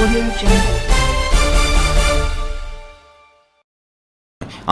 Audio Jungle.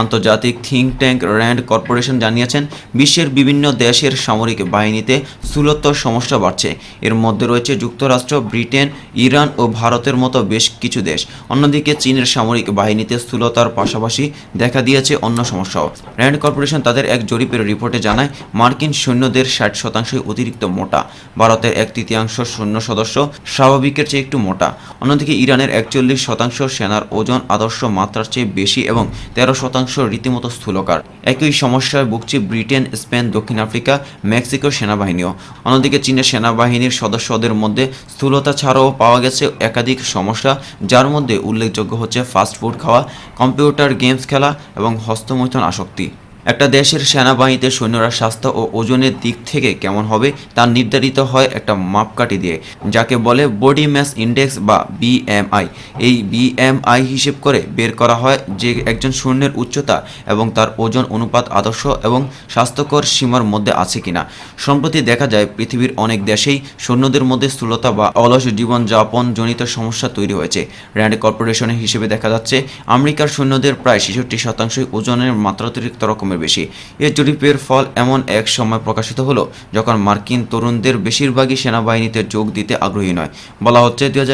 আন্তর্জাতিক think tank Rand corporation জানিয়েছেন, বিশ্বের বিভিন্ন দেশের সামরিক বাহিনীতে স্থূলত্ব সমস্যা বাড়ছে। এর মধ্যে রয়েছে যুক্তরাষ্ট্র, ব্রিটেন, ইরান ও ভারতের মতো বেশ কিছু দেশ। অন্যদিকে চীনের সামরিক বাহিনীতে স্থূলতার পাশাপাশি দেখা দিয়েছে অন্য সমস্যাও। র্যান্ড কর্পোরেশন তাদের এক জরিপের রিপোর্টে জানায়, মার্কিন সৈন্যদের ষাট শতাংশই অতিরিক্ত মোটা। ভারতের এক তৃতীয়াংশ সৈন্য সদস্য স্বাভাবিকের চেয়ে একটু মোটা। অন্যদিকে ইরানের একচল্লিশ শতাংশ সেনার ওজন আদর্শ মাত্রার চেয়ে বেশি এবং তেরো শতাংশ রীতিমতো স্থূলকার। একই সমস্যায় ভুগছে ব্রিটেন, স্পেন, দক্ষিণ আফ্রিকা, মেক্সিকোর সেনাবাহিনীও। অন্যদিকে চীনের সেনাবাহিনীর সদস্যদের মধ্যে স্থূলতা ছাড়াও পাওয়া গেছে একাধিক সমস্যা, যার মধ্যে উল্লেখযোগ্য হচ্ছে ফাস্টফুড খাওয়া, কম্পিউটার গেমস খেলা এবং হস্তমৈথন আসক্তি। একটা দেশের সেনাবাহিনীতে সৈন্যরা স্বাস্থ্য ও ওজনের দিক থেকে কেমন হবে তা নির্ধারিত হয় একটা মাপকাঠি দিয়ে, যাকে বলে বডি ম্যাস ইন্ডেক্স বা বিএমআই এই বিএমআই হিসেব করে বের করা হয় যে একজন সৈন্যের উচ্চতা এবং তার ওজন অনুপাত আদর্শ এবং স্বাস্থ্যকর সীমার মধ্যে আছে কিনা। সম্প্রতি দেখা যায় পৃথিবীর অনেক দেশেই সৈন্যদের মধ্যে স্থূলতা বা অলস জীবনযাপন জনিত সমস্যা তৈরি হয়েছে। র্যান্ড কর্পোরেশনের হিসেবে দেখা যাচ্ছে, আমেরিকার সৈন্যদের প্রায় ছেষট্টি শতাংশই ওজনের মাত্রাতিরিক্ত রকমের বেশি। এ জরিপের ফল এমন এক সময় প্রকাশিত হলো, যখন মার্কিন তরুণদের বেশিরভাগই সেনাবাহিনীতে যোগ দিতে আগ্রহী নয়। বলা হচ্ছে দুই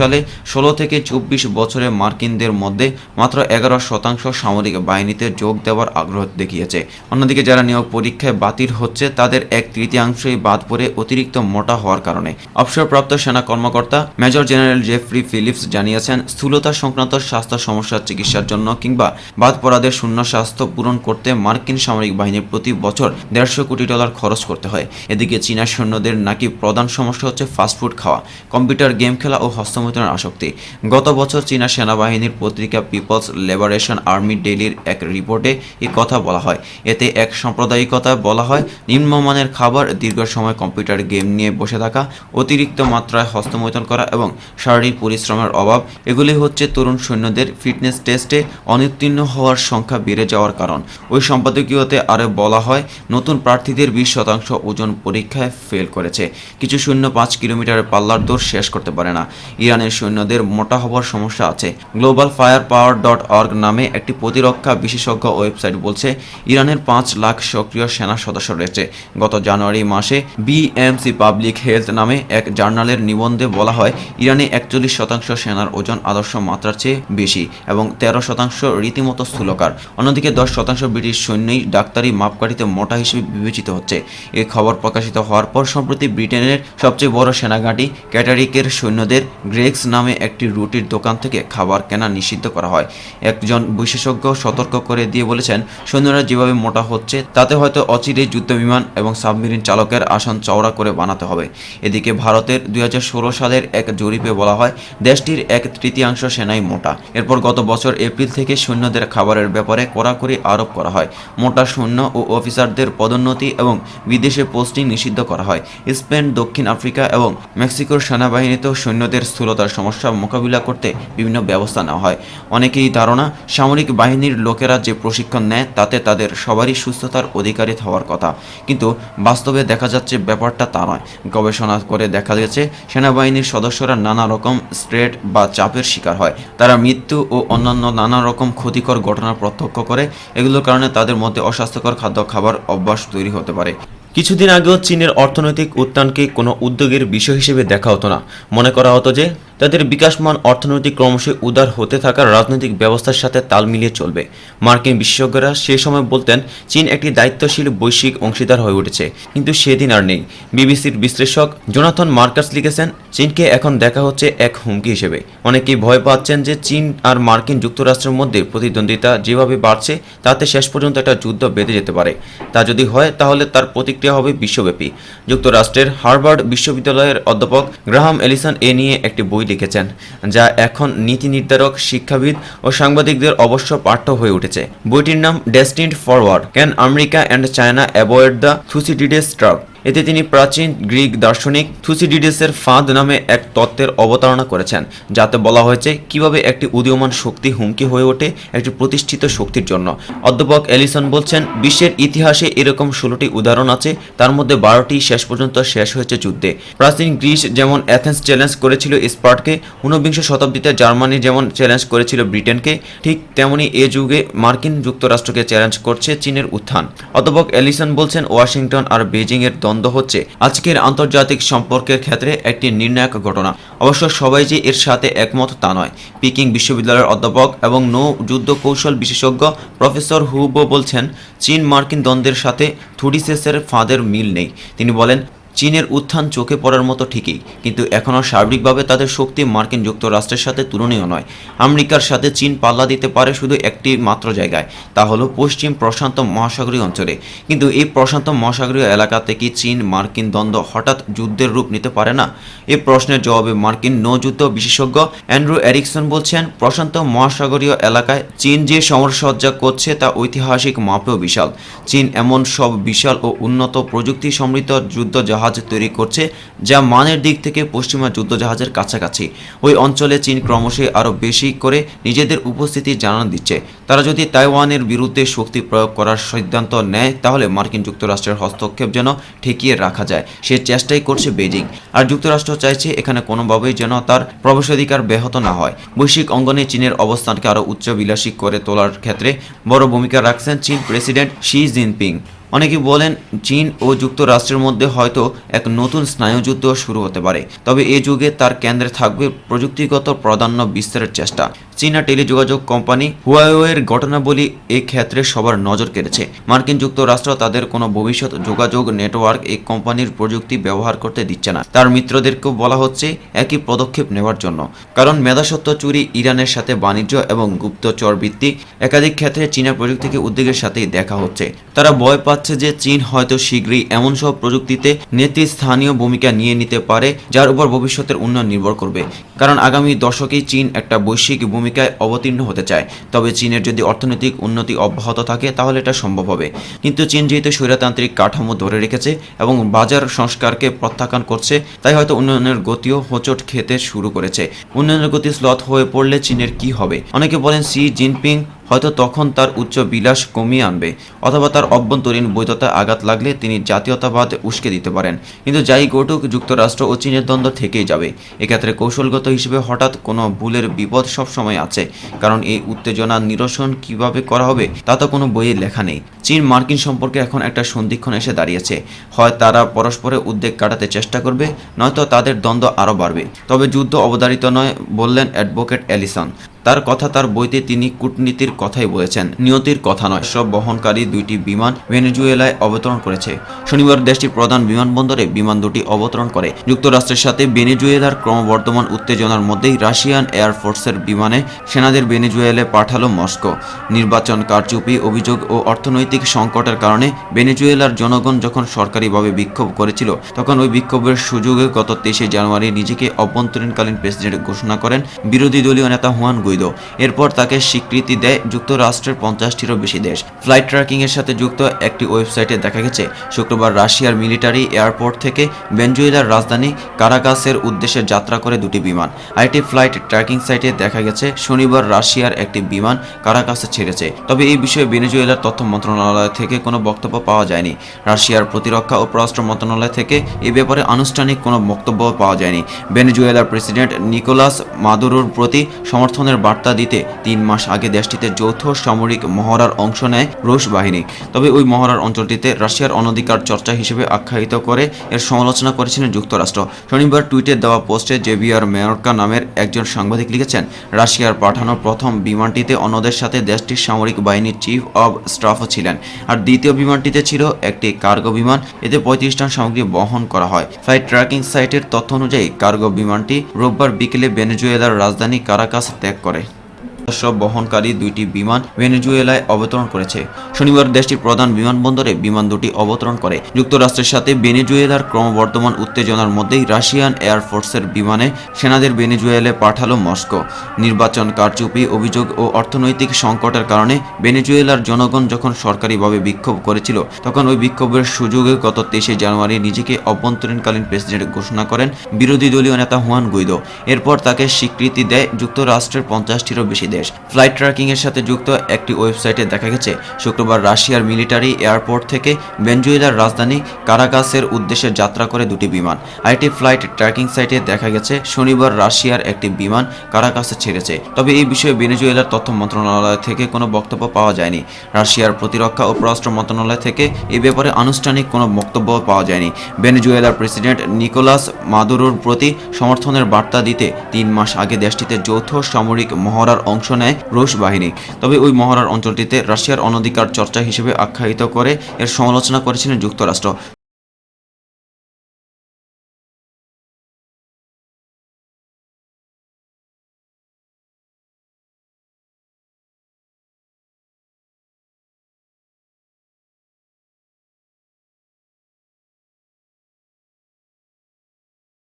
সালে ষোলো থেকে চব্বিশ বছরে মার্কিনদের মধ্যে মাত্র এগারো শতাংশ সামরিক বাহিনীতে যোগ দেওয়ার আগ্রহ দেখিয়েছে। অন্যদিকে যারা নিয়োগ পরীক্ষায় বাতিল হচ্ছে, তাদের এক তৃতীয়াংশই বাদ পড়ে অতিরিক্ত মোটা হওয়ার কারণে। অবসরপ্রাপ্ত সেনা কর্মকর্তা মেজর জেনারেল জেফ্রি ফিলিপস জানিয়েছেন, স্থূলতা সংক্রান্ত স্বাস্থ্য সমস্যার চিকিৎসার জন্য কিংবা বাদ পড়াদের শূন্য স্বাস্থ্য পূরণ করতে মার্কিন সামরিক বাহিনীর প্রতি বছর দেড়শো কোটি ডলার খরচ করতে হয়। এদিকে চীনা সৈন্যদের নাকি প্রধান সমস্যা হচ্ছে ফাস্টফুড খাওয়া, কম্পিউটার গেম খেলা ও হস্তমৈথুনের আসক্তি। গত বছর চীনা সেনাবাহিনীর পত্রিকা পিপলস লিবারেশন আর্মি ডেইলির এক রিপোর্টে এই কথা বলা হয়। এতে এক সাম্প্রদায়িকতা বলা হয়, নিম্নমানের খাবার দীর্ঘ সময় কম্পিউটার গেম নিয়ে বসে থাকা, অতিরিক্ত মাত্রায় হস্তমৈথুন করা এবং শারীরিক পরিশ্রমের অভাব, এগুলি হচ্ছে তরুণ সৈন্যদের ফিটনেস টেস্টে অনুত্তীর্ণ হওয়ার সংখ্যা বেড়ে যাওয়ার কারণ। ওই সম্পাদকীয়তে আরও বলা হয়, নতুন প্রার্থীদের বিশ শতাংশ ওজন পরীক্ষায় ফেল করেছে। কিছু সৈন্য পাঁচ কিলোমিটারের পাল্লার দৌড় শেষ করতে পারে না। ইরানের সৈন্যদের মোটা হওয়ার সমস্যা আছে। Global fire power dot org নামে একটি প্রতিরক্ষা বিশেষজ্ঞ ওয়েবসাইট বলছে, ইরানের পাঁচ লাখ সক্রিয় সেনা সদস্য রয়েছে। গত জানুয়ারি মাসে বিএমসি পাবলিক হেলথ নামে এক জার্নালের নিবন্ধে বলা হয়, ইরানে একচল্লিশ শতাংশ সেনার ওজন আদর্শ মাত্রার চেয়ে বেশি এবং তেরো শতাংশ রীতিমতো স্থূলকার। অন্যদিকে দশ শতাংশ ব্রিটিশ সৈন্যই ডাক্তারি মাপকাঠিতে মোটা হিসেবে বিবেচিত হচ্ছে। এ খবর প্রকাশিত হওয়ার পর সম্প্রতি ব্রিটেনের সবচেয়ে বড় সেনাঘাঁটি ক্যাটারিকের সৈন্যদের গ্রেক্স নামে একটি রুটির দোকান থেকে খাবার কেনা নিষিদ্ধ করা হয়। একজন বিশেষজ্ঞ সতর্ক করে দিয়ে বলেছেন, সৈন্যরা যেভাবে মোটা হচ্ছে, তাতে হয়তো অচিরে যুদ্ধবিমান এবং সাবমেরিন চালকের আসন চওড়া করে বানাতে হবে। এদিকে ভারতের দুই হাজার ষোলো সালের এক জরিপে বলা হয়, দেশটির এক তৃতীয়াংশ সেনাই মোটা। এরপর গত বছর এপ্রিল থেকে সৈন্যদের খাবারের ব্যাপারে কড়াকড়ি আরোপ করা হয়। মোটা সৈন্য ও অফিসারদের পদোন্নতি এবং বিদেশে পোস্টিং নিষিদ্ধ করা হয়। স্পেন, দক্ষিণ আফ্রিকা এবং মেক্সিকোর সেনাবাহিনীতেও সৈন্যদের স্থূলতার সমস্যা মোকাবিলা করতে বিভিন্ন ব্যবস্থা নেওয়া হয়। অনেকেই ধারণা, সামরিক বাহিনীর লোকেরা যে প্রশিক্ষণ নেয়, তাতে তাদের সবারই সুস্থতার অধিকারী হওয়ার কথা। কিন্তু বাস্তবে দেখা যাচ্ছে ব্যাপারটা তা নয়। গবেষণা করে দেখা গেছে, সেনাবাহিনীর সদস্যরা নানা রকম স্ট্রেট বা চাপের শিকার হয়। তারা মৃত্যু ও অন্যান্য নানা রকম ক্ষতিকর ঘটনা প্রত্যক্ষ করে। এগুলোর কারণে তাদের মধ্যে অস্বাস্থ্যকর খাদ্য খাবার অভ্যাস তৈরি হতে পারে। কিছুদিন আগেও চীনের অর্থনৈতিক উত্থানকে কোনো উদ্যোগের বিষয় হিসেবে দেখা হতো না। মনে করা হতো যে তাদের বিকাশমান অর্থনৈতিক ক্রমশই উদার হতে থাকা রাজনৈতিক ব্যবস্থার সাথে তাল মিলিয়ে চলবে। মার্কিন বিশেষজ্ঞরা সেই সময় বলতেন, চীন একটি দায়িত্বশীল বৈশ্বিক অংশীদার হয়ে উঠেছে, কিন্তু সেদিন আর নেই। বিবিসির বিশ্লেষক জোনাথন মার্কাস লিখেছেন, চীনকে এখন দেখা হচ্ছে এক হুমকি হিসেবে। অনেকেই ভয় পাচ্ছেন যে চীন আর মার্কিন যুক্তরাষ্ট্রের মধ্যে প্রতিদ্বন্দ্বিতা যেভাবে বাড়ছে, তাতে শেষ পর্যন্ত একটা যুদ্ধ বেঁধে যেতে পারে। তা যদি হয়, তাহলে তার প্রতিক্রিয়া হবে বিশ্বব্যাপী। যুক্তরাষ্ট্রের হার্ভার্ড বিশ্ববিদ্যালয়ের অধ্যাপক গ্রাহাম এলিসন এ নিয়ে একটি বই লিখেছেন, যা এখন নীতি নির্ধারক, শিক্ষাবিদ ও সাংবাদিকদের অবশ্য পাঠ্য হয়ে উঠেছে। বইটির নাম destined forward can America and China avoid the Thucydides trap এতে তিনি প্রাচীন গ্রিক দার্শনিক থুসিডিডিসের ফাঁদ নামে এক তত্ত্বের অবতারণা করেছেন, যাতে বলা হয়েছে কীভাবে একটি উদীয়মান শক্তি হুমকি হয়ে ওঠে একটি প্রতিষ্ঠিত শক্তির জন্য। অধ্যাপক এলিসন বলছেন, বিশ্বের ইতিহাসে এরকম ষোলোটি উদাহরণ আছে, তার মধ্যে বারোটি শেষ পর্যন্ত শেষ হয়েছে যুদ্ধে। প্রাচীন গ্রিস যেমন অ্যাথেন্স চ্যালেঞ্জ করেছিল স্পার্টকে, ঊনবিংশ শতাব্দীতে জার্মানি যেমন চ্যালেঞ্জ করেছিল ব্রিটেনকে, ঠিক তেমনি এ যুগে মার্কিন যুক্তরাষ্ট্রকে চ্যালেঞ্জ করছে চীনের উত্থান। অধ্যাপক এলিসন বলছেন, ওয়াশিংটন আর বেজিং এর দ্বন্দ্ব হচ্ছে। আজকের আন্তর্জাতিক সম্পর্কের ক্ষেত্রে একটি নির্ণায়ক ঘটনা। অবশ্য সবাই যে এর সাথে একমত তা নয়। পিকিং বিশ্ববিদ্যালয়ের অধ্যাপক এবং নৌ যুদ্ধ কৌশল বিশেষজ্ঞ প্রফেসর হুবো বলছেন, চীন মার্কিন দ্বন্দ্বের সাথে থুডিসেসের ফাঁদের মিল নেই। তিনি বলেন চীনের উত্থান চোখে পড়ার মতো ঠিকই, কিন্তু এখনও সার্বিকভাবে তাদের শক্তি মার্কিন যুক্তরাষ্ট্রের সাথে তুলনীয় নয়। আমেরিকার সাথে চীন পাল্লা দিতে পারে শুধু একটি মাত্র জায়গায়, তা হলো পশ্চিম প্রশান্ত মহাসাগরীয় অঞ্চলে। কিন্তু এই প্রশান্ত মহাসাগরীয় এলাকাতে কি চীন মার্কিন দ্বন্দ্ব হঠাৎ যুদ্ধের রূপ নিতে পারে না? এই প্রশ্নের জবাবে মার্কিন নৌযুদ্ধ বিশেষজ্ঞ অ্যান্ড্রু এরিকসন বলছেন, প্রশান্ত মহাসাগরীয় এলাকায় চীন যে সমরসজ্জা করছে তা ঐতিহাসিক মাপেও বিশাল। চীন এমন সব বিশাল ও উন্নত প্রযুক্তি সমৃদ্ধ যুদ্ধ জাহাজ তৈরি করছে, যা মানের দিক থেকে পশ্চিমা যুদ্ধজাহাজের কাছাকাছি। ওই অঞ্চলে চীন ক্রমশই আরও বেশি করে নিজেদের উপস্থিতি জানান দিচ্ছে। তারা যদি তাইওয়ানের বিরুদ্ধে শক্তি প্রয়োগ করার সিদ্ধান্ত নেয়, তাহলে মার্কিন যুক্তরাষ্ট্রের হস্তক্ষেপ যেন ঠেকিয়ে রাখা যায়, সে চেষ্টাই করছে বেজিং। আর যুক্তরাষ্ট্র চাইছে এখানে কোনোভাবেই যেন তার প্রবেশাধিকার ব্যাহত না হয়। বৈশ্বিক অঙ্গনে চীনের অবস্থানকে আরও উচ্চবিলাসী করে তোলার ক্ষেত্রে বড় ভূমিকা রাখছেন চীন প্রেসিডেন্ট শি জিনপিং। অনেকে বলেন চীন ও যুক্তরাষ্ট্রের মধ্যে হয়তো এক নতুন স্নায়ুযুদ্ধ শুরু হতে পারে। তবে এ যুগে তার কেন্দ্রে থাকবে প্রযুক্তিগত প্রাধান্য বিস্তারের চেষ্টা। চীনা টেলিযোগাযোগ কোম্পানি হুয়াওয়ের ঘটনাবলী এই ক্ষেত্রে সবার নজর কেড়েছে। মার্কিন যুক্তরাষ্ট্র তাদের কোনো ভবিষ্যৎ যোগাযোগ নেটওয়ার্ক এই কোম্পানির প্রযুক্তি ব্যবহার করতে দিচ্ছে না। তার মিত্রদেরকেও বলা হচ্ছে একই পদক্ষেপ নেওয়ার জন্য। কারণ মেধাসত্ব চুরি ইরানের সাথে বাণিজ্য এবং গুপ্তচর বৃত্তি একাধিক ক্ষেত্রে চীনা প্রযুক্তিকে উদ্যোগের সাথেই দেখা হচ্ছে। তারা ভয় যে চীন হয়তো শীঘ্রই এমন সব প্রযুক্তিতে নেতৃস্থানীয় ভূমিকা নিয়ে নিতে পারে, যার উপর ভবিষ্যতের উন্নয়ন নির্ভর করবে। কারণ আগামী দশকেই চীন একটা বৈশ্বিক ভূমিকায় অবতীর্ণ হতে চায়। তবে চীনের যদি অর্থনৈতিক উন্নতি অব্যাহত থাকে, তাহলে এটা সম্ভব হবে। কিন্তু চীন যেহেতু স্বৈরতান্ত্রিক কাঠামো ধরে রেখেছে এবং বাজার সংস্কারকে প্রত্যাখ্যান করছে, তাই হয়তো উন্নয়নের গতিও হোঁচট খেতে শুরু করেছে। উন্নয়নের গতি স্লথ হয়ে পড়লে চীনের কি হবে? অনেকে বলেন সি জিনপিং হয়তো তখন তার উচ্চ বিলাস কমিয়ে আনবে, অথবা তার অভ্যন্তরীণ বৈধতা আঘাত লাগলে তিনি জাতীয়তাবাদ উস্কে দিতে পারেন। কিন্তু যাই ঘটুক, যুক্তরাষ্ট্র ও চীনের দ্বন্দ্ব থেকেই যাবে। এক্ষেত্রে কৌশলগত হিসেবে হঠাৎ কোনো ভুলের বিপদ সবসময় আছে, কারণ এই উত্তেজনা নিরসন কীভাবে করা হবে, তা তো কোনো বইয়ে লেখা নেই। চীন মার্কিন সম্পর্কে এখন একটা সন্ধিক্ষণ এসে দাঁড়িয়েছে। হয় তারা পরস্পরের উদ্বেগ কাটাতে চেষ্টা করবে, নয়তো তাদের দ্বন্দ্ব আরও বাড়বে। তবে যুদ্ধ অবধারিত নয়, বললেন অ্যাডভোকেট অ্যালিসন তার কথা তার বইতে তিনি কূটনীতির কথাই বলেছেন। নিয়তির কথা নয়, সব বহনকারী দুইটি বিমান ভেনেজুয়েলায় অবতরণ করেছে। শনিবার দেশটির প্রধান বিমানবন্দরে বিমান দুটি অবতরণ করে। যুক্তরাষ্ট্রের সাথে ভেনেজুয়েলার ক্রমবর্ধমান উত্তেজনার মধ্যেই রাশিয়ান এয়ারফোর্সের বিমানে সেনাদের ভেনেজুয়েলায় পাঠালো মস্কো। নির্বাচন কারচুপি, অভিযোগ ও অর্থনৈতিক সংকটের কারণে ভেনেজুয়েলার জনগণ যখন সরকারিভাবে বিক্ষোভ করেছিল, তখন ওই বিক্ষোভের সুযোগে গত তেইশে জানুয়ারি নিজেকে অভ্যন্তরীণকালীন প্রেসিডেন্ট ঘোষণা করেন বিরোধী দলীয় নেতা হুয়ান গুইদো এরপর তাকে স্বীকৃতি দেয় যুক্তরাষ্ট্রের পঞ্চাশটিরও বেশি দেশ। ফ্লাইট ট্র্যাকিং এর সাথে যুক্ত একটি ওয়েবসাইটে দেখা গেছে, শুক্রবার রাশিয়ার মিলিটারি এয়ারপোর্ট থেকে ভেনেজুয়েলার রাজধানী কারাকাসের উদ্দেশ্যে যাত্রা করে দুটি বিমান। আরেকটি ফ্লাইট ট্র্যাকিং সাইটে দেখা গেছে, শনিবার রাশিয়ার একটি বিমান কারাকাসে ছেড়েছে। তবে এই বিষয়ে ভেনেজুয়েলার তথ্য মন্ত্রণালয় থেকে কোনো বক্তব্য পাওয়া যায়নি। রাশিয়ার প্রতিরক্ষা ও পররাষ্ট্র মন্ত্রণালয় থেকে এই ব্যাপারে আনুষ্ঠানিক কোনো বক্তব্য পাওয়া যায়নি। ভেনেজুয়েলার প্রেসিডেন্ট নিকোলাস মাদুরোর প্রতি সমর্থনের বার্তা দিতে তিন মাস আগে দেশটিতে যৌথ সামরিক মহড়ার অংশ নেয় রুশ বাহিনী। তবে ওই মহড়ার অঞ্চলটিতে রাশিয়ার অনধিকার চর্চা হিসেবে আখ্যায়িত করে এর সমালোচনা করেছিলেন যুক্তরাষ্ট্র। শনিবার টুইটে দেওয়া পোস্টে জেভিয়ার মেয়রকা নামের একজন সাংবাদিক লিখেছেন, রাশিয়ার পাঠানো প্রথম বিমানটিতে অন্যদের সাথে দেশটির সামরিক বাহিনীর চিফ অব স্টাফও ছিলেন। আর দ্বিতীয় বিমানটিতে ছিল একটি কার্গো বিমান। এতে পঁয়ত্রিশ টন সামগ্রী বহন করা হয়। ফ্লাইট ট্র্যাকিং সাইটের তথ্য অনুযায়ী, কার্গো বিমানটি রোববার বিকেলে ভেনেজুয়েলার রাজধানী কারাকাস ত্যাগ করে। সদস্য বহনকারী দুইটি বিমান ভেনেজুয়েলায় অবতরণ করেছে। শনিবার দেশটির প্রধান বিমানবন্দরে বিমান দুটি অবতরণ করে। যুক্তরাষ্ট্রের সাথে ভেনেজুয়েলার ক্রমবর্ধমান উত্তেজনার মধ্যেই রাশিয়ান এয়ারফোর্সের বিমানে সেনাদের ভেনেজুয়েলায় পাঠালো মস্কো। নির্বাচন কারচুপি, অভিযোগ ও অর্থনৈতিক সংকটের কারণে ভেনেজুয়েলার জনগণ যখন সরকারিভাবে বিক্ষোভ করেছিল, তখন ওই বিক্ষোভের সুযোগে গত তেইশে জানুয়ারি নিজেকে অভ্যন্তরীণকালীন প্রেসিডেন্ট ঘোষণা করেন বিরোধী দলীয় নেতা হুয়ান গুইদো। এরপর তাকে স্বীকৃতি দেয় যুক্তরাষ্ট্রের পঞ্চাশটিরও বেশি দেশ। ফ্লাইট ট্র্যাকিং এর সাথে যুক্ত একটি ওয়েবসাইটে দেখা গেছে, শুক্রবার রাশিয়ার মিলিটারি এয়ারপোর্ট থেকে ভেনেজুয়েলার রাজধানী কারাকাসের উদ্দেশ্যে যাত্রা করে দুটি বিমান। আরেকটি ফ্লাইট ট্র্যাকিং সাইটে দেখা গেছে, শনিবার রাশিয়ার একটি বিমান কারাকাসে ছেড়েছে। তবে এই বিষয়ে ভেনেজুয়েলার তথ্য মন্ত্রণালয় থেকে কোনো বক্তব্য পাওয়া যায়নি। রাশিয়ার প্রতিরক্ষা ও পররাষ্ট্র মন্ত্রণালয় থেকে এই ব্যাপারে আনুষ্ঠানিক কোনো বক্তব্য পাওয়া যায়নি। ভেনেজুয়েলার প্রেসিডেন্ট নিকোলাস মাদুরোর প্রতি সমর্থনের বার্তা দিতে তিন মাস আগে দেশটিতে যৌথ সামরিক মহড়ার অংশ নেয় রুশ বাহিনী। তবে ওই মহড়ার অঞ্চলটিতে রাশিয়ার অনধিকার চর্চা হিসেবে আখ্যায়িত করে এর সমালোচনা করেছিলেন যুক্তরাষ্ট্র।